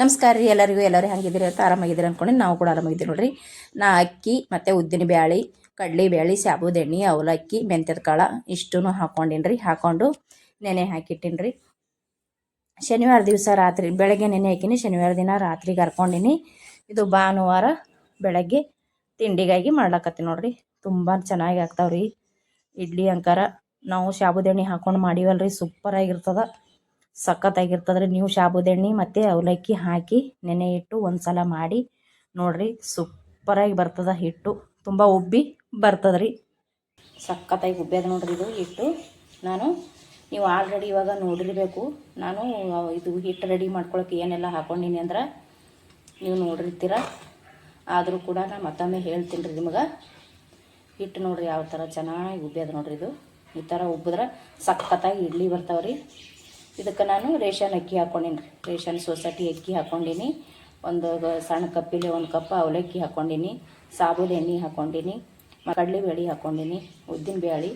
ನಮಸ್ಕಾರ ರೀ, ಎಲ್ಲರಿಗೂ, ಎಲ್ಲರೂ ಹೆಂಗಿದ್ದೀರಿ ಅಂತ ಆರಾಮಾಗಿದ್ದೀರಿ ಅಂದ್ಕೊಂಡು ನಾವು ಕೂಡ ಆರಾಮಾಗಿದ್ದೀವಿ ನೋಡಿರಿ. ನಾ ಅಕ್ಕಿ ಮತ್ತು ಉದ್ದಿನ ಬ್ಯಾಳಿ, ಕಡ್ಲೆ ಬ್ಯಾಳಿ ಸಾಬುದೆಣ್ಣೆ ಅವಲಕ್ಕಿ ಮೆಂತ್ಯದ ಕಾಳು ಇಷ್ಟೂ ಹಾಕ್ಕೊಂಡಿನ್ರಿ ರೀ. ಹಾಕ್ಕೊಂಡು ನೆನೆ ಹಾಕಿಟ್ಟಿನಿ ರೀ. ಶನಿವಾರ ದಿವಸ ರಾತ್ರಿ, ಬೆಳಗ್ಗೆ ನೆನೆ ಹಾಕಿನಿ, ಶನಿವಾರ ದಿನ ರಾತ್ರಿ ಕರ್ಕೊಂಡಿನಿ ಇದು ಭಾನುವಾರ ಬೆಳಗ್ಗೆ ತಿಂಡಿಗಾಗಿ ಮಾಡ್ಲಕತ್ತೀನಿ ನೋಡ್ರಿ. ತುಂಬ ಚೆನ್ನಾಗಿ ಆಗ್ತಾವ್ರಿ. ಇಡ್ಲಿ, ಅಂಕಾರ, ನಾವು ಸಾಬುದೆಣ್ಣೆ ಹಾಕೊಂಡು ಮಾಡೀವಲ್ರಿ. ಸೂಪರಾಗಿರ್ತದ. ಸಖತ್ತಾಗಿರ್ತದ್ರಿ. ನೀವು ಸಾಬುದೆಣ್ಣೆ ಮತ್ತು ಅವಲಕ್ಕಿ ಹಾಕಿ ನೆನೆ ಇಟ್ಟು ಒಂದು ಸಲ ಮಾಡಿ ನೋಡ್ರಿ, ಸೂಪರಾಗಿ ಬರ್ತದ ಹಿಟ್ಟು. ತುಂಬ ಉಬ್ಬಿ ಬರ್ತದ್ರಿ. ಸಖತ್ತಾಗಿ ಉಬ್ಬ್ಯದ ನೋಡ್ರಿ ಇದು ಹಿಟ್ಟು. ನಾನು, ನೀವು ಆಲ್ರೆಡಿ ಇವಾಗ ನೋಡಿರಬೇಕು. ನಾನು, ಇದು ಹಿಟ್ಟು ರೆಡಿ ಮಾಡ್ಕೊಳಕ್ಕೆ ಏನೆಲ್ಲ ಹಾಕ್ಕೊಂಡಿನಿ ಅಂದ್ರೆ, ನೀವು ನೋಡಿರ್ತೀರ. ಆದರೂ ಕೂಡ ನಾನು ಮತ್ತೊಮ್ಮೆ ಹೇಳ್ತೀನಿ ರೀ ನಿಮಗೆ. ಹಿಟ್ಟು ನೋಡ್ರಿ ಯಾವ ಥರ ಚೆನ್ನಾಗಿ ಉಬ್ಬ್ಯದ ನೋಡ್ರಿ ಇದು. ಈ ಥರ ಉಬ್ಬಿದ್ರೆ ಸಖತ್ತಾಗಿ ಇಡ್ಲಿ ಬರ್ತಾವ್ರಿ. ಇದಕ್ಕೆ ನಾನು ರೇಷನ್ ಅಕ್ಕಿ ಹಾಕ್ಕೊಂಡೀನಿ ರೇಷನ್ ಸೊಸೈಟಿ ಅಕ್ಕಿ ಹಾಕ್ಕೊಂಡೀನಿ ಒಂದು ಸಣ್ಣ ಕಪ್ಪಿಲೆ ಒಂದು ಕಪ್ ಅವಲಕ್ಕಿ ಹಾಕ್ಕೊಂಡೀನಿ ಸಾಬೂದ ಎಣ್ಣೆ ಹಾಕ್ಕೊಂಡೀನಿ ಕಡಲೆ ಬೇಳೆ ಹಾಕ್ಕೊಂಡೀನಿ ಉದ್ದಿನ ಬೇಳೆ,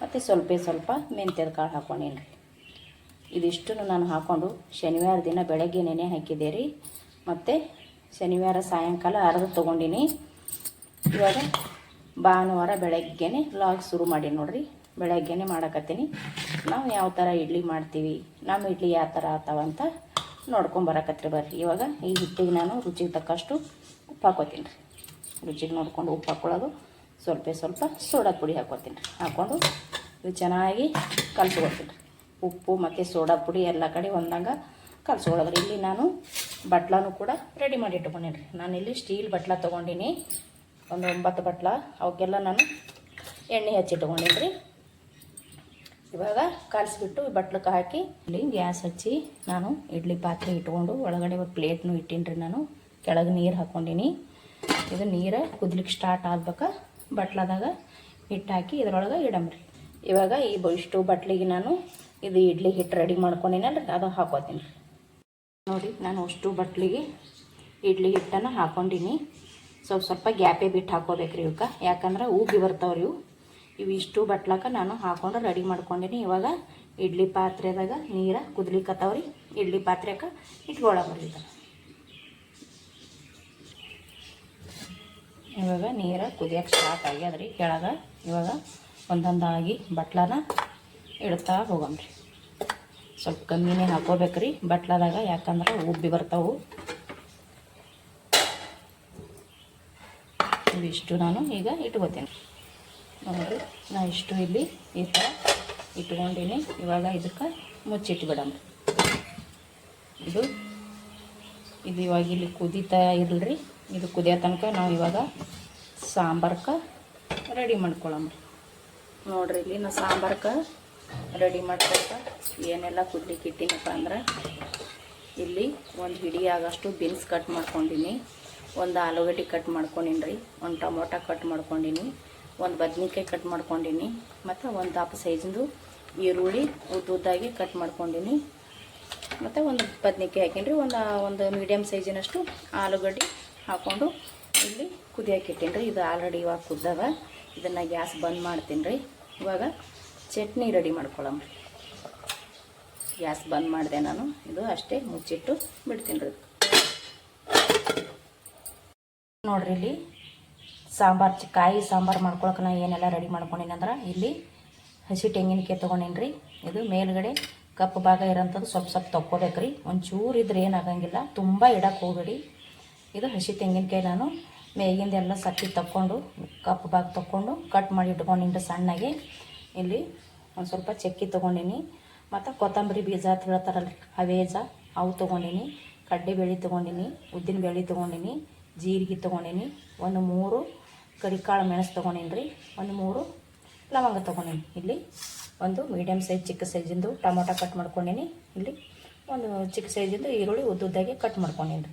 ಮತ್ತು ಸ್ವಲ್ಪ ಸ್ವಲ್ಪ ಮೆಂತ್ಯದ ಕಾಳು ಹಾಕ್ಕೊಂಡೀನಿ ರೀ ಇದಿಷ್ಟನ್ನು ನಾನು ಹಾಕ್ಕೊಂಡು ಶನಿವಾರ ದಿನ ಬೆಳಗ್ಗೆ ನೆನೆ ಹಾಕಿದ್ದೆ ರೀ. ಮತ್ತು ಶನಿವಾರ ಸಾಯಂಕಾಲ ಅರ್ಧ ತೊಗೊಂಡೀನಿ. ಇವಾಗ ಭಾನುವಾರ ಬೆಳಗ್ಗೆನೆ ಲಾಗ್ ಶುರು ಮಾಡಿ ನೋಡ್ರಿ. ಬೆಳಗ್ಗೆನೆ ಮಾಡಕತ್ತೀನಿ. ನಾವು ಯಾವ ಥರ ಇಡ್ಲಿ ಮಾಡ್ತೀವಿ ನಮ್ಮ ಇಡ್ಲಿ ಯಾವ ಥರ ಆತಾವಂತ ನೋಡ್ಕೊಂಬರಕತ್ರಿ ಬರ್ರಿ. ಇವಾಗ ಈ ಹಿಟ್ಟಿಗೆ ನಾನು ರುಚಿಗೆ ತಕ್ಕಷ್ಟು ಉಪ್ಪು ಹಾಕೋತೀನಿ ರೀ. ರುಚಿಗೆ ನೋಡ್ಕೊಂಡು ಉಪ್ಪು ಹಾಕ್ಕೊಳ್ಳೋದು ಸ್ವಲ್ಪ ಸ್ವಲ್ಪ ಸೋಡಾ ಪುಡಿ ಹಾಕೋತೀನಿ ರೀ. ಹಾಕ್ಕೊಂಡು ಇದು ಚೆನ್ನಾಗಿ ಕಲಸ್ಕೊಳ್ತೀನಿ ರೀ. ಉಪ್ಪು ಮತ್ತು ಸೋಡಾ ಪುಡಿ ಎಲ್ಲ ಕಡೆ ಒಂದಂಗೆ ಕಲಸ್ಕೊಳ್ಳೋದ್ರಿ ಇಲ್ಲಿ ನಾನು ಬಟ್ಲನೂ ಕೂಡ ರೆಡಿ ಮಾಡಿ ಇಟ್ಕೊಂಡೀನಿ ರೀ. ಇಲ್ಲಿ ಸ್ಟೀಲ್ ಬಟ್ಲ ತೊಗೊಂಡಿನಿ. ಒಂದು ಒಂಬತ್ತು ಬಟ್ಲ, ಅವಕ್ಕೆಲ್ಲ ನಾನು ಎಣ್ಣೆ ಹಚ್ಚಿಟ್ಕೊಂಡೀನಿ ರೀ. ಇವಾಗ ಕಾಲಿಸ್ಬಿಟ್ಟು ಬಟ್ಲಕ್ಕೆ ಹಾಕಿ, ಇಲ್ಲಿ ಗ್ಯಾಸ್ ಹಚ್ಚಿ ನಾನು ಇಡ್ಲಿ ಪಾತ್ರೆ ಇಟ್ಕೊಂಡು ಒಳಗಡೆ ಒಂದು ಪ್ಲೇಟ್ನು ಇಟ್ಟೀನಿ ರೀ ನಾನು. ಕೆಳಗೆ ನೀರು ಹಾಕ್ಕೊಂಡಿನಿ ಇದು ನೀರು ಕುದ್ಲಿಕ್ಕೆ ಸ್ಟಾರ್ಟ್ ಆಗ್ಬೇಕು. ಬಟ್ಲದಾಗ ಹಿಟ್ಟು ಹಾಕಿ ಇದ್ರೊಳಗೆ ಇಡಮ್ರಿ. ಇವಾಗ ಈ ಇಷ್ಟು ಬಟ್ಲಿಗೆ ನಾನು ಇದು ಇಡ್ಲಿ ಹಿಟ್ಟು ರೆಡಿ ಮಾಡ್ಕೊಂಡಿನಲ್ರಿ ಅದು ಹಾಕೋತೀನಿ. ನೋಡಿ, ನಾನು ಅಷ್ಟು ಬಟ್ಲಿಗೆ ಇಡ್ಲಿ ಹಿಟ್ಟನ್ನು ಹಾಕ್ಕೊಂಡಿನಿ ಸ್ವಲ್ಪ ಸ್ವಲ್ಪ ಗ್ಯಾಪೇ ಬಿಟ್ಟು ಹಾಕೋಬೇಕ್ರಿ ಇವಕ್ಕೆ. ಯಾಕಂದ್ರೆ ಉಗಿ ಬರ್ತಾವ್ರಿ ಇವು. ಇವು ಬಟ್ಲಕ್ಕ ನಾನು ಹಾಕೊಂಡು ರೆಡಿ ಮಾಡ್ಕೊಂಡಿನಿ. ಇವಾಗ ಇಡ್ಲಿ ಪಾತ್ರೆದಾಗ ನೀರು ಕುದ್ಲಿಕ್ಕತ್ತಾವ್ರಿ ಇಡ್ಲಿ ಪಾತ್ರೆಕ ಇದನ್ನು ಇವಾಗ ನೀರು ಕುದಿಯೋಕೆ ಸ್ಟಾರ್ಟ್ ಆಗ್ಯದ್ರಿ. ಕೆಳಗೆ ಇವಾಗ ಒಂದೊಂದಾಗಿ ಬಟ್ಲನ ಇಡ್ತಾ ಹೋಗಮ್ರಿ. ಸ್ವಲ್ಪ ಕಮ್ಮಿನೇ ಹಾಕೋಬೇಕ್ರಿ ಬಟ್ಲದಾಗ, ಯಾಕಂದ್ರೆ ಉಬ್ಬಿ ಬರ್ತಾವು. ಇವಿಷ್ಟು ನಾನು ಈಗ ಇಟ್ಕೋತೀನಿ. ನೋಡಿರಿ ನಾ ಇಷ್ಟು ಇಲ್ಲಿ ಈ ಥರ ಇಟ್ಕೊಂಡೀನಿ. ಇವಾಗ ಇದಕ್ಕೆ ಮುಚ್ಚಿಟ್ಟು ಬಿಡಮ್ರಿ ಇದು ಇದು ಇವಾಗ ಇಲ್ಲಿ ಕುದೀತಾ ಇರಲ್ರಿ ಇದು ಕುದಿಯೋ ತನಕ ನಾವು ಇವಾಗ ಸಾಂಬಾರ್ಕ ರೆಡಿ ಮಾಡ್ಕೊಳಮ್ರಿ ನೋಡ್ರಿ ಇಲ್ಲಿ ನಾ ಸಾಂಬಾರ್ಕ ರೆಡಿ ಮಾಡ್ಕೊಳ್ಕ ಏನೆಲ್ಲ ಕುದ್ಲಿಕ್ಕೆ ಇಟ್ಟಿನಪ್ಪ ಅಂದ್ರೆ, ಇಲ್ಲಿ ಒಂದು ಹಿಡಿ ಆಗಷ್ಟು ಬೀನ್ಸ್ ಕಟ್ ಮಾಡ್ಕೊಂಡಿನಿ. ಒಂದು ಆಲೂಗಡ್ಡೆ ಕಟ್ ಮಾಡ್ಕೊಂಡಿನಿ ರೀ ಒಂದು ಟೊಮೊಟೊ ಕಟ್ ಮಾಡ್ಕೊಂಡಿನಿ. ಒಂದು ಬದ್ನಿಕಾಯಿ ಕಟ್ ಮಾಡ್ಕೊಂಡಿನಿ, ಮತ್ತು ಒಂದು ದಪ್ಪ ಸೈಜಿಂದು ಈರುಳ್ಳಿ ಉದ್ದುದ್ದಾಗಿ ಕಟ್ ಮಾಡ್ಕೊಂಡಿನಿ. ಮತ್ತು ಒಂದು ಬದ್ನಿಕಾಯಿ ಹಾಕೀನಿ ಒಂದು ಒಂದು ಮೀಡಿಯಮ್ ಸೈಜಿನಷ್ಟು ಆಲೂಗಡ್ಡೆ ಹಾಕ್ಕೊಂಡು ಇಲ್ಲಿ ಕುದಿಯೋಕೆ ಇಟ್ಟೀನಿ ರೀ ಇದು ಆಲ್ರೆಡಿ ಇವಾಗ ಕುದ್ದವ. ಇದನ್ನು ಗ್ಯಾಸ್ ಬಂದ್ ಮಾಡ್ತೀನಿ ರೀ ಇವಾಗ ಚಟ್ನಿ ರೆಡಿ ಮಾಡ್ಕೊಳಮ್ರಿ ಗ್ಯಾಸ್ ಬಂದ್ ಮಾಡಿದೆ ನಾನು. ಇದು ಅಷ್ಟೇ ಮುಚ್ಚಿಟ್ಟು ಬಿಡ್ತೀನಿ ರೀ ನೋಡ್ರಿ ಇಲ್ಲಿ ಸಾಂಬಾರು ಚಿ ಕಾಯಿ ಸಾಂಬಾರು ಮಾಡ್ಕೊಳಕ್ಕೆ ನಾ ಏನೆಲ್ಲ ರೆಡಿ ಮಾಡ್ಕೊಂಡೀನಿ ಅಂದ್ರೆ ಇಲ್ಲಿ ಹಸಿ ತೆಂಗಿನಕಾಯಿ ತೊಗೊಂಡೇನಿ ರೀ ಇದು ಮೇಲುಗಡೆ ಕಪ್ಪು ಭಾಗ ಇರೋಂಥದ್ದು ಸ್ವಲ್ಪ ಸ್ವಲ್ಪ ತೊಕ್ಕೋಬೇಕು ರೀ ಒಂಚೂರು ಇದ್ರೆ ಏನಾಗಂಗಿಲ್ಲ ತುಂಬ ಇಡಕ್ಕೆ ಹೋಗಬೇಡಿ. ಇದು ಹಸಿ ತೆಂಗಿನಕಾಯಿ ನಾನು ಮೇಗಿಂದೆಲ್ಲ ಸಕ್ಕಿ ತಕ್ಕೊಂಡು ಕಪ್ಪು ಭಾಗ ತಕ್ಕೊಂಡು ಕಟ್ ಮಾಡಿ ಇಟ್ಕೊಂಡಿನಿ ಸಣ್ಣಗೆ. ಇಲ್ಲಿ ಒಂದು ಸ್ವಲ್ಪ ಚಕ್ಕಿ ತೊಗೊಂಡಿನಿ. ಮತ್ತು ಕೊತ್ತಂಬರಿ ಬೀಜ ಅಂತ ಹೇಳ್ತಾರಲ್ಲ ಅವೇಜ ಅವು ತೊಗೊಂಡಿನಿ. ಕಡ್ಲೆಬೇಳೆ ತೊಗೊಂಡಿನಿ ಉದ್ದಿನ ಬೇಳೆ ತೊಗೊಂಡಿನಿ, ಜೀರಿಗೆ ತೊಗೊಂಡಿನಿ. ಒಂದು ಮೂರು ಕರಿಕಾಳು ಮೆಣಸು ತೊಗೊಂಡೀನಿ ರೀ ಒಂದು ಮೂರು ಲವಂಗ ತೊಗೊಂಡೀನಿ ಇಲ್ಲಿ. ಒಂದು ಮೀಡಿಯಮ್ ಸೈಜ್ ಚಿಕ್ಕ ಸೈಜಿಂದು ಟೊಮೊಟೊ ಕಟ್ ಮಾಡ್ಕೊಂಡೀನಿ ಇಲ್ಲಿ. ಒಂದು ಚಿಕ್ಕ ಸೈಜಿಂದು ಈರುಳ್ಳಿ ಉದ್ದುದ್ದಾಗಿ ಕಟ್ ಮಾಡ್ಕೊಂಡೀನಿ ರೀ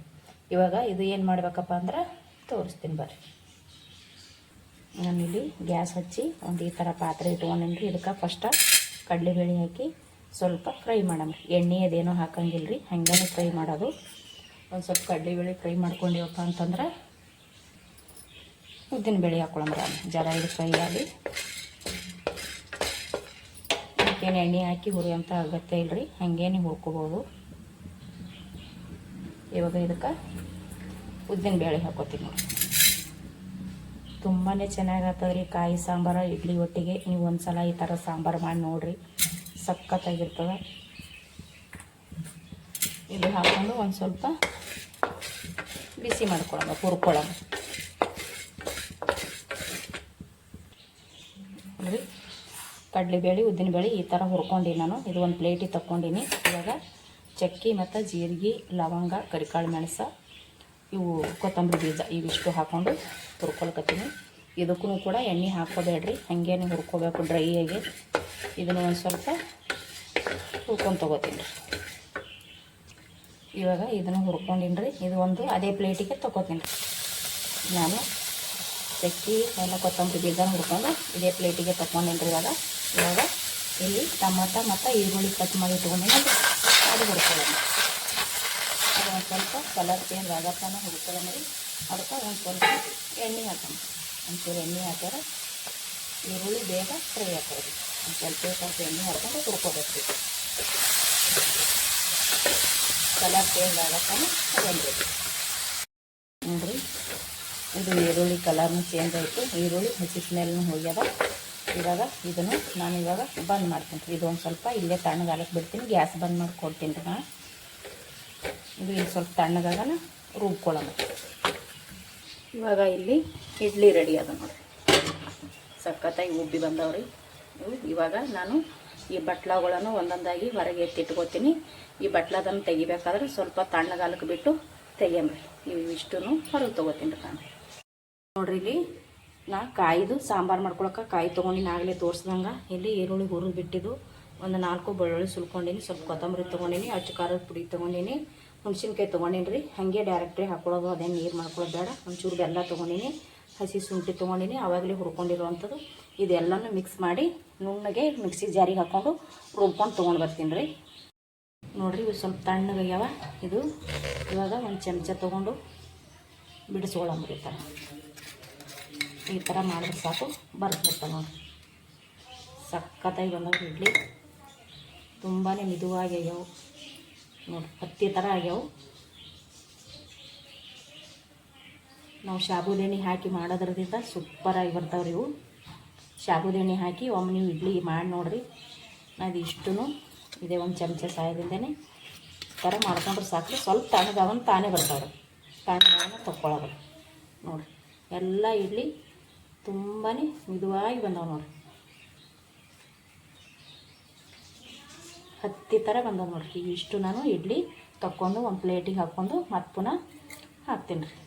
ಇವಾಗ ಇದು ಏನು ಮಾಡಬೇಕಪ್ಪ ಅಂದ್ರೆ ತೋರಿಸ್ತೀನಿ ಬರ್ರಿ. ಇಲ್ಲಿ ಗ್ಯಾಸ್ ಹಚ್ಚಿ ಒಂದು ಈ ಥರ ಪಾತ್ರೆ ಇಟ್ಕೊಂಡೀನಿ ರೀ ಇದಕ್ಕೆ ಫಸ್ಟ ಕಡಲೆಬೇಳೆ ಹಾಕಿ ಸ್ವಲ್ಪ ಫ್ರೈ ಮಾಡಮ್ರಿ. ಎಣ್ಣೆ ಅದೇನೋ ಹಾಕಂಗಿಲ್ಲ ರೀ ಹಾಗೆ ಫ್ರೈ ಮಾಡೋದು. ಒಂದು ಸ್ವಲ್ಪ ಕಡಲೆಬೇಳೆ ಫ್ರೈ ಮಾಡ್ಕೊಂಡಿವಪ್ಪ ಅಂತಂದ್ರೆ ಉದ್ದಿನ ಬೇಳೆ ಹಾಕ್ಕೊಳಮ್ರಿ ಜರ ಇದು ಫ್ರೈ ಆಗಿ ಅದಕ್ಕೇನು ಎಣ್ಣೆ ಹಾಕಿ ಹುರಿಯೋಂಥ ಅಗತ್ಯ ಇಲ್ರಿ. ಹಂಗೇನೆ ಹುರ್ಕೋಬೋದು. ಇವಾಗ ಇದಕ್ಕೆ ಉದ್ದಿನ ಬೇಳೆ ಹಾಕೋತೀನಿ ನೋಡಿ. ತುಂಬಾ ಚೆನ್ನಾಗಿರ್ತದೆ ರೀ ಕಾಯಿ ಸಾಂಬಾರು, ಇಡ್ಲಿ ಒಟ್ಟಿಗೆ. ನೀವು ಒಂದು ಸಲ ಈ ಥರ ಸಾಂಬಾರು ಮಾಡಿ ನೋಡಿರಿ. ಸಖತ್ತಾಗಿರ್ತದೆ. ಇದು ಹಾಕ್ಕೊಂಡು ಒಂದು ಸ್ವಲ್ಪ ಬಿಸಿ ಮಾಡ್ಕೊಳ್ಳೋಣ, ಹುರ್ಕೊಳ್ಳೋಣ ನೋಡಿ ಕಡಲೆಬೇಳೆ ಉದ್ದಿನಬೇಳೆ ಈ ಥರ ಹುರ್ಕೊಂಡು ನಾನು. ಇದು ಒಂದು ಪ್ಲೇಟಿಗೆ ತಗೊಂಡಿನಿ ಇವಾಗ ಚಕ್ಕಿ ಮತ್ತು ಜೀರಿಗೆ, ಲವಂಗ, ಕರಿಕಾಳು, ಮೆಣಸ, ಇವು ಕೊತ್ತಂಬರಿ ಬೀಜ ಇವಿಷ್ಟು ಹಾಕ್ಕೊಂಡು ಹುರ್ಕೊಳ್ಕತ್ತೀನಿ ಇದಕ್ಕೂ ಕೂಡ ಎಣ್ಣೆ ಹಾಕ್ಕೋಬೇಡ್ರಿ ನೀವು ಹುರ್ಕೋಬೇಕು ಡ್ರೈಯಾಗಿ ಇದನ್ನು ಒಂದು ಸ್ವಲ್ಪ ಹುರ್ಕೊಂಡು ತೊಗೋತೀನಿ. ಇವಾಗ ಇದನ್ನು ಹುರ್ಕೊಂಡಿನಿ ರೀ ಇದು ಒಂದು ಅದೇ ಪ್ಲೇಟಿಗೆ ತೊಗೋತೀನಿ. ನಾನು ಚಕ್ಕಿ ಎಲ್ಲ ಕೊತ್ತಂಬರಿ ಬೀಜ ಹುರ್ಕೊಂಡು ಇದೇ ಪ್ಲೇಟಿಗೆ ತೊಗೊಂಡಿನಿ ಇವಾಗ. ಇವಾಗ ಇಲ್ಲಿ ಟಮಾಟ ಮತ್ತು ಈರುಳ್ಳಿ ಕಟ್ ಮಾಡಿ ಇಟ್ಕೊಂಡಿನಿ ಅದು ಹುಡ್ಕೊಳ್ಳೋಣ ಅದು ಒಂದು ಸ್ವಲ್ಪ ಕಲರ್ ಚೇಂಜ್ ಆಗತ್ತಾನ ಹುಡ್ಕೊಳ್ಳೋಣ ರೀ ಅದಕ್ಕೆ ಒಂದು ಸ್ವಲ್ಪ ಎಣ್ಣೆ ಹಾಕೋಣ. ಒಂಚೂರು ಎಣ್ಣೆ ಹಾಕ್ಯಾರ ಈರುಳ್ಳಿ ಬೇಗ ಫ್ರೈ ಹಾಕೋರಿ ಒಂದು ಸ್ವಲ್ಪ ಸ್ವಲ್ಪ ಎಣ್ಣೆ ಹಾಕೊಂಡು ಹುಡ್ಕೋಬೇಕು ಕಲರ್ ಚೇಂಜ್ ಆಗತ್ತಾನ ಅದೊಂದು ನೋಡಿರಿ, ಇದು ಈರುಳ್ಳಿ ಕಲರ್ನು ಚೇಂಜ್ ಆಯಿತು. ಈರುಳ್ಳಿ ಹಸಿ ಸ್ಮೆಲ್ನು ಹೋಗ್ಯದ. ಇವಾಗ ಇದನ್ನು ನಾನು ಇವಾಗ ಬಂದ್ ಮಾಡ್ತೀನಿ ರೀ ಇದು ಒಂದು ಸ್ವಲ್ಪ ಇಲ್ಲೇ ತಣ್ಣಗಾಲಕ್ಕೆ ಬಿಡ್ತೀನಿ. ಗ್ಯಾಸ್ ಬಂದ್ ಮಾಡಿ ಕೊಡ್ತೀನಿ ರೀ ನಾನು ಇದು ಇಲ್ಲಿ ಸ್ವಲ್ಪ ತಣ್ಣಗಾಗನ ರುಬ್ಕೊಳ್ಳೋಣ. ಇವಾಗ ಇಲ್ಲಿ ಇಡ್ಲಿ ರೆಡಿ ಅದ ನೋಡಿ ಸಖತ್ತಾಗಿ ಉಬ್ಬಿ ಬಂದವ್ರಿ ಇವು ಇವಾಗ ನಾನು ಈ ಬಟ್ಲಗಳನ್ನು ಒಂದೊಂದಾಗಿ ಹೊರಗೆ ಎತ್ತಿಟ್ಕೋತೀನಿ ಈ ಬಟ್ಲದನ್ನು ತೆಗಿಬೇಕಾದ್ರೆ ಸ್ವಲ್ಪ ತಣ್ಣಗಾಲಕ್ಕೆ ಬಿಟ್ಟು ತೆಗಿಯಮ್ರಿ ಇಷ್ಟು ಹೊರಗೆ ತೊಗೋತೀನಿ ರೀ ನಾನು. ನೋಡ್ರಿ ಇಲ್ಲಿ ನಾ ಕಾಯ್ದು ಸಾಂಬಾರು ಮಾಡ್ಕೊಳಕ್ಕೆ ಕಾಯಿ ತೊಗೊಂಡಿನಿ, ಆಗಲೇ ತೋರಿಸ್ದಂಗೆ. ಇಲ್ಲಿ ಈರುಳ್ಳಿ ಹುರಿದು ಬಿಟ್ಟಿದ್ದು. ಒಂದು ನಾಲ್ಕು ಬೆಳ್ಳುಳ್ಳಿ ಸುಲ್ಕೊಂಡಿನಿ, ಸ್ವಲ್ಪ ಕೊತ್ತಂಬರಿ ತೊಗೊಂಡಿನಿ, ಅಚ್ಚು ಖಾರದ ಪುಡಿ ತೊಗೊಂಡಿನಿ, ಹುಣ್ಸಿನ್ಕಾಯಿ ತೊಗೊಂಡಿನಿ ರೀ ಹಾಗೆ ಡೈರೆಕ್ಟ್ರಿ ಹಾಕೊಳ್ಳೋದು ಅದೇ ನೀರು ಮಾಡ್ಕೊಳ್ಳೋದು ಬೇಡ. ಒಂಚೂರು ಬೆಲ್ಲ ತೊಗೊಂಡಿನಿ, ಹಸಿ ಶುಂಠಿ ತೊಗೊಂಡಿನಿ ಆವಾಗಲೇ ಹುರ್ಕೊಂಡಿರುವಂಥದ್ದು. ಇದೆಲ್ಲನೂ ಮಿಕ್ಸ್ ಮಾಡಿ ನುಣ್ಣಗೆ ಮಿಕ್ಸಿ ಜಾರಿಗೆ ಹಾಕ್ಕೊಂಡು ರುಬ್ಕೊಂಡು ತೊಗೊಂಡು ಬರ್ತೀನಿ ರೀ ನೋಡಿರಿ, ಇವು ಸ್ವಲ್ಪ ತಣ್ಣಗಾಗ್ಯಾವ ಇದು ಇವಾಗ ಒಂದು ಚಮಚ ತೊಗೊಂಡು ಬಿಡಿಸ್ಕೊಳ್ಳಂಬ್ರಿ ಈ ಥರ ಈ ಥರ ಮಾಡಿದ್ರೆ ಸಾಕು. ಬರ್ತಿರ್ತಾವೆ ನೋಡಿ. ಸಖತ್ತಾಗಿ ಬಂದವು ಇಡ್ಲಿ. ತುಂಬಾ ಮಿದುವಾಗಿ ಆಗ್ಯಾವು ನೋಡಿ, ಹತ್ತಿ ಥರ ಆಗ್ಯಾವು. ನಾವು ಸಾಬುದಾನಿ ಹಾಕಿ ಮಾಡೋದ್ರದಿಂದ ಸೂಪರಾಗಿ ಬರ್ತಾವ್ರಿ ಇವು. ಸಾಬುದಾನಿ ಹಾಕಿ ಒಮ್ಮೆ ನೀವು ಇಡ್ಲಿ ಮಾಡಿ ನೋಡಿರಿ. ಅದು ಇಷ್ಟು ಇದೇ ಒಂದು ಚಮಚ ಸಹಾಯದಿಂದನೇ ಥರ ಮಾಡ್ಕೊಂಡ್ರೆ ಸಾಕು. ಸ್ವಲ್ಪ ತಣ್ಣಗಾವನ್ ತಾನೇ ಬರ್ತಾವೆ ತಣ್ಣಗಾವನ್ನ ತಕ್ಕೊಳ್ಳೋದು ನೋಡಿರಿ, ಎಲ್ಲ ಇಡ್ಲಿ ತುಂಬಾ ಮಿದುವಾಗಿ ಬಂದವು ನೋಡ್ರಿ. ಹತ್ತಿ ಥರ ಬಂದವು ನೋಡ್ರಿ. ಇಷ್ಟು ನಾನು ಇಡ್ಲಿ ತಕ್ಕೊಂಡು ಒಂದು ಪ್ಲೇಟಿಗೆ ಹಾಕ್ಕೊಂಡು ಮತ್ತೆ ಪುನಃ ಹಾಕ್ತೀನಿ ರೀ.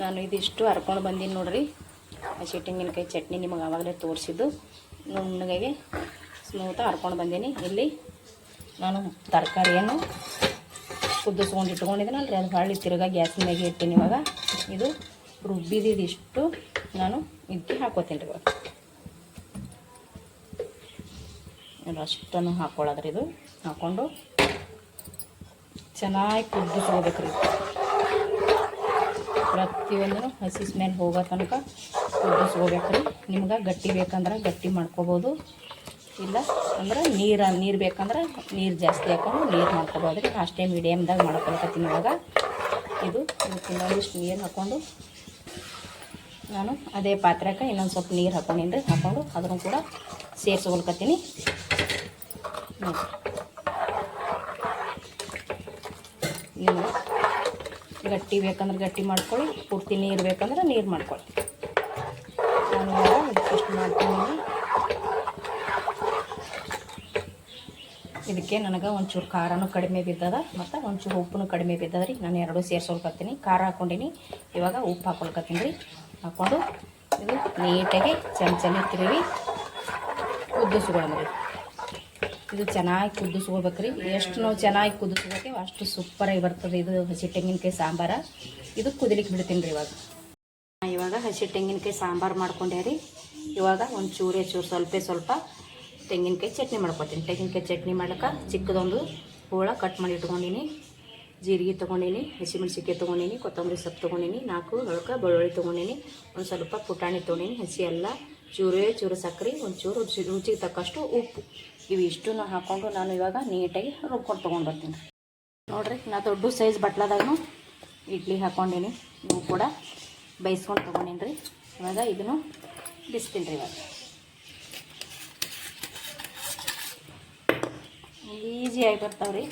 ನಾನು ಇದಿಷ್ಟು ಹರ್ಕೊಂಡು ಬಂದೀನಿ ನೋಡ್ರಿ. ತೆಂಗಿನಕಾಯಿ ಚಟ್ನಿ ನಿಮಗೆ ಆವಾಗಲೇ ತೋರಿಸಿದ್ದು. ನುಣ್ಣಗೆ ಸ್ಮೂತಾಗಿ ಹರ್ಕೊಂಡು ಬಂದೀನಿ. ಇಲ್ಲಿ ನಾನು ತರಕಾರಿಯನ್ನು ಕುದಿಸ್ಕೊಂಡು ಇಟ್ಕೊಂಡಿದ್ದೀನಲ್ಲ ಅದು ಹೊಳ್ಳಿ ತಿರ್ಗಾ ಗ್ಯಾಸಿನ ಮ್ಯಾಗೆ ಇಟ್ಟೀನಿ ಇವಾಗ. ಇದು ರುಬ್ಬಿದಿಷ್ಟು ನಾನು ಇದಕ್ಕೆ ಹಾಕೋತೀನಿ ರೀ ಇವಾಗ. ಅಷ್ಟನ್ನು ಹಾಕ್ಕೊಳ್ಳೋದ್ರಿ ಇದು. ಹಾಕ್ಕೊಂಡು ಚೆನ್ನಾಗಿ ಕುದಿಸ್ಕೋಬೇಕು ರೀ ಪ್ರತಿಯೊಂದು ಹಸಿ ಸ್ಮೆಲ್ ಹೋಗೋ ತನಕ ಕುದಿಸ್ಕೋಬೇಕು ರೀ ನಿಮ್ಗೆ ಗಟ್ಟಿ ಬೇಕಂದ್ರೆ ಗಟ್ಟಿ ಮಾಡ್ಕೋಬೋದು. ಇಲ್ಲ ಅಂದ್ರೆ ನೀರು ನೀರು ಬೇಕಂದ್ರೆ ನೀರು ಜಾಸ್ತಿ ಹಾಕೊಂಡು ನೀರು ಮಾಡ್ಕೋಬೋದು. ರೀ ಅಷ್ಟೇ ಮೀಡಿಯಮ್ದಾಗ ಮಾಡ್ಕೊಳಕತ್ತೀನಿ ಇವಾಗ. ಇದು ತಿನ್ನೊಂದಿಷ್ಟು ನೀರು ಹಾಕ್ಕೊಂಡು ನಾನು ಅದೇ ಪಾತ್ರೆಗೆ ಇನ್ನೊಂದು ಸ್ವಲ್ಪ ನೀರು ಹಾಕೊಂಡಿನಿ ಹಾಕ್ಕೊಂಡು ಅದನ್ನು ಕೂಡ ಸೇರಿಸ್ಕೊಳ್ಕತ್ತೀನಿ. ನೀವು ಗಟ್ಟಿ ಬೇಕಂದ್ರೆ ಗಟ್ಟಿ ಮಾಡ್ಕೊಳ್ಳಿ, ಪೂರ್ತಿ ನೀರು ಬೇಕಂದ್ರೆ ನೀರು ಮಾಡ್ಕೊಳ್ಳಿ. ನಾನು ಇಷ್ಟು ಮಾಡ್ತೀನಿ ಇದಕ್ಕೆ ನನಗೆ ಒಂಚೂರು ಖಾರನೂ ಕಡಿಮೆ ಬಿದ್ದದ, ಮತ್ತು ಒಂಚೂರು ಉಪ್ಪು ಕಡಿಮೆ ಬಿದ್ದದ ರೀ. ನಾನು ಎರಡೂ ಸೇರಿಸ್ಕೊಳ್ಕತ್ತೀನಿ. ಖಾರ ಹಾಕೊಂಡಿನಿ ಇವಾಗ ಉಪ್ಪು ಹಾಕೊಳ್ಕತ್ತೀನಿ ರೀ. ಹಾಕ್ಕೊಂಡು ಇದು ನೀಟಾಗಿ ಚಮಚನೆ ತಿರುವಿ ಕುದಿಸ್ಕೊಳ್ಳೋಣ ಇದು ಚೆನ್ನಾಗಿ ಕುದಿಸ್ಕೋಬೇಕ್ರಿ ಎಷ್ಟು ನಾವು ಚೆನ್ನಾಗಿ ಕುದಿಸ್ಕೊಳ್ತೇವೆ ಅಷ್ಟು ಸೂಪರಾಗಿ ಬರ್ತದೆ ಇದು ಹಸಿ ತೆಂಗಿನಕಾಯಿ ಸಾಂಬಾರ. ಇದು ಕುದಿಲಿಕ್ಕೆ ಬಿಡ್ತೀನಿ ರೀ ಇವಾಗ. ಇವಾಗ ಹಸಿ ತೆಂಗಿನಕಾಯಿ ಸಾಂಬಾರು ಮಾಡ್ಕೊಂಡೆ ರೀ. ಇವಾಗ ಒಂದು ಚೂರೇ ಚೂರು ಸ್ವಲ್ಪ ಸ್ವಲ್ಪ ತೆಂಗಿನಕಾಯಿ ಚಟ್ನಿ ಮಾಡ್ಕೊತೀನಿ. ತೆಂಗಿನಕಾಯಿ ಚಟ್ನಿ ಮಾಡ್ಲಿಕ್ಕೆ ಚಿಕ್ಕದೊಂದು ಹೋಳ ಕಟ್ ಮಾಡಿ ಇಟ್ಕೊಂಡಿನಿ. ಜೀರಿಗೆ ತೊಗೊಂಡಿನಿ ಹಸಿಮೆಣ್ಸಿಕಾಯಿ ತೊಗೊಂಡಿನಿ, ಕೊತ್ತಂಬರಿ ಸೊಪ್ಪು ತೊಗೊಂಡಿನಿ, ನಾಲ್ಕು ಹೊಳಕ ಬೆಳ್ಳುಳ್ಳಿ ತೊಗೊಂಡಿನಿ, ಒಂದು ಸ್ವಲ್ಪ ಪುಟಾಣಿ ತೊಗೊಂಡಿನಿ, ಹಸಿ ಎಲ್ಲ, ಚೂರೇ ಚೂರು ಸಕ್ಕರೆ ಒಂಚೂರು ರುಚಿ ರುಚಿಗೆ ತಕ್ಕಷ್ಟು ಉಪ್ಪು. ಇವು ಹಾಕ್ಕೊಂಡು ನಾನು ಇವಾಗ ನೀಟಾಗಿ ರುಬ್ಕೊಂಡು ತೊಗೊಂಡು ಬರ್ತೀನಿ. ನೋಡಿರಿ, ನಾ ದೊಡ್ಡ ಸೈಜ್ ಬಟ್ಲದಾಗೂ ಇಡ್ಲಿ ಹಾಕ್ಕೊಂಡೀನಿ ಇವು ಕೂಡ ಬೇಯಿಸ್ಕೊಂಡು ತೊಗೊಂಡಿನಿ ರೀ ಇವಾಗ ಇದನ್ನು ಬಿಸ್ತೀನಿ ರೀ ಇವಾಗ. ಬರ್ತಾವೆ ರೀ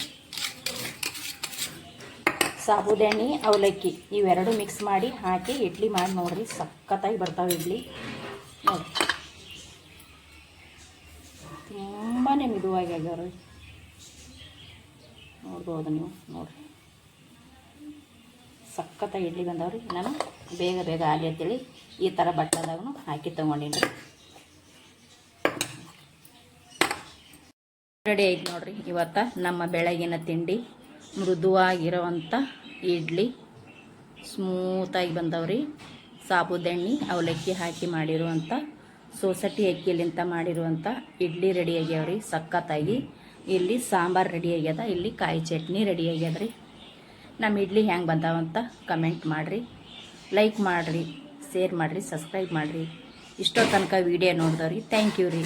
ಸಾಬುದಾಣಿ, ಅವಲಕ್ಕಿ ಇವೆರಡು ಮಿಕ್ಸ್ ಮಾಡಿ ಹಾಕಿ ಇಡ್ಲಿ ಮಾಡಿ ನೋಡ್ರಿ, ಸಖತ್ತಾಗಿ ಬರ್ತಾವೆ ಇಡ್ಲಿ. ನೋಡಿ ತುಂಬಾ ಮಿದುವಾಗಿ ಆಗ್ಯಾವ ರೀ ನೋಡ್ಬೋದು ನೀವು, ನೋಡ್ರಿ. ಸಖತ್ತಾಗಿ ಇಡ್ಲಿ ಬಂದವ್ರಿ. ನಾನು ಬೇಗ ಬೇಗ ಆಗಲಿ ಅಂತೇಳಿ ಈ ಥರ ಬಟ್ಟದಾಗೂ ಹಾಕಿ ತೊಗೊಂಡೀನಿ. ರೆಡಿ ಆಯ್ತು ನೋಡ್ರಿ. ಇವತ್ತು ನಮ್ಮ ಬೆಳಗಿನ ತಿಂಡಿ ಮೃದುವಾಗಿರುವಂಥ ಇಡ್ಲಿ. ಸ್ಮೂತಾಗಿ ಬಂದವ್ರಿ. ಸಾಬುದಣ್ಣಿ ಅವಲಕ್ಕಿ ಹಾಕಿ ಮಾಡಿರುವಂಥ ಸೋಸಟಿ ಅಕ್ಕಿಲಿಂತ ಮಾಡಿರುವಂಥ ಇಡ್ಲಿ ರೆಡಿ ಆಗ್ಯಾವ್ರಿ, ಸಖತ್ತಾಗಿ. ಇಲ್ಲಿ ಸಾಂಬಾರು ರೆಡಿ ಆಗ್ಯದ, ಇಲ್ಲಿ ಕಾಯಿ ಚಟ್ನಿ ರೆಡಿ ಆಗ್ಯದ್ರಿ. ನಮ್ಮ ಇಡ್ಲಿ ಹೆಂಗೆ ಬಂದಾವಂತ ಕಮೆಂಟ್ ಮಾಡಿರಿ. ಲೈಕ್ ಮಾಡಿರಿ ಶೇರ್ ಮಾಡಿರಿ ಸಬ್ಸ್ಕ್ರೈಬ್ ಮಾಡಿರಿ. ಇಷ್ಟೋ ತನಕ ವಿಡಿಯೋ ನೋಡಿದವ್ರಿ. ಥ್ಯಾಂಕ್ ಯು ರೀ.